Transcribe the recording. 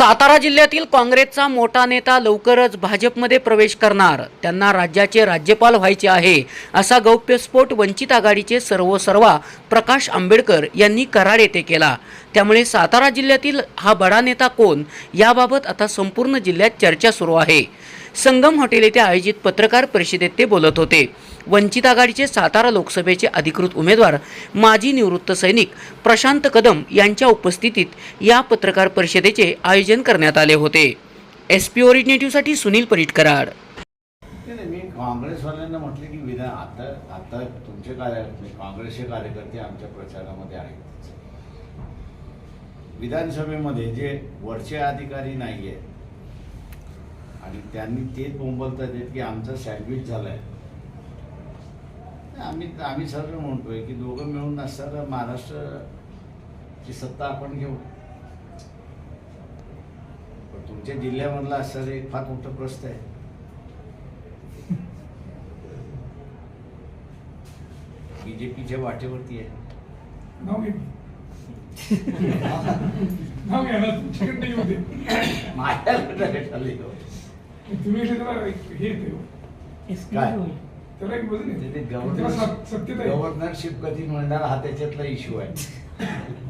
सातारा जिल्ह्यातील काँग्रेसचा मोठा नेता लवकरच भाजपमध्ये प्रवेश करणार. त्यांना राज्याचे राज्यपाल व्हायचे आहे असा गौप्यस्फोट वंचित आघाडीचे सर्व सर्वा प्रकाश आंबेडकर यांनी कराड येथे केला. त्यामुळे सातारा जिल्ह्यातील हा बडा नेता कोण याबाबत आता संपूर्ण जिल्ह्यात चर्चा सुरू आहे. संगम हॉटेल येथे आयोजित पत्रकार परिषदेत ते बोलत होते. वंचित आघाडीचे सातारा लोकसभेचे अधिकृत उमेदवार माजी निवृत्त सैनिक प्रशांत कदम यांच्या उपस्थितीत या पत्रकार परिषदेचे आयोजन करण्यात आले होते. एस पी ओरिजिनेटिव्हसाठी सुनील परीट कराड काँग्रेसवाल्यांना म्हटले की विधान आता आता तुमचे कार्य म्हणजे काँग्रेसचे कार्यकर्ते आमच्या प्रचारामध्ये आहेत. विधानसभेमध्ये जे वरचे अधिकारी नाही आहेत आणि त्यांनी तेच बोंबलतात आहेत की आमचा सँडविच झालाय. आम्ही आम्ही सर्व म्हणतोय की दोघं मिळून असताना महाराष्ट्राची सत्ता आपण घेऊ. पण तुमच्या जिल्ह्यामधला असणारं एक फार मोठं प्रश्न आहे. बीजेपीच्या वाटेवरती आहे. नाव हो. तुम्ही त्याला एक हे येते. काय त्याला एक वजन येते त्याला सत्यता गव्हर्नरशिप कधी मिळणार हा त्याच्यातला इश्यू आहे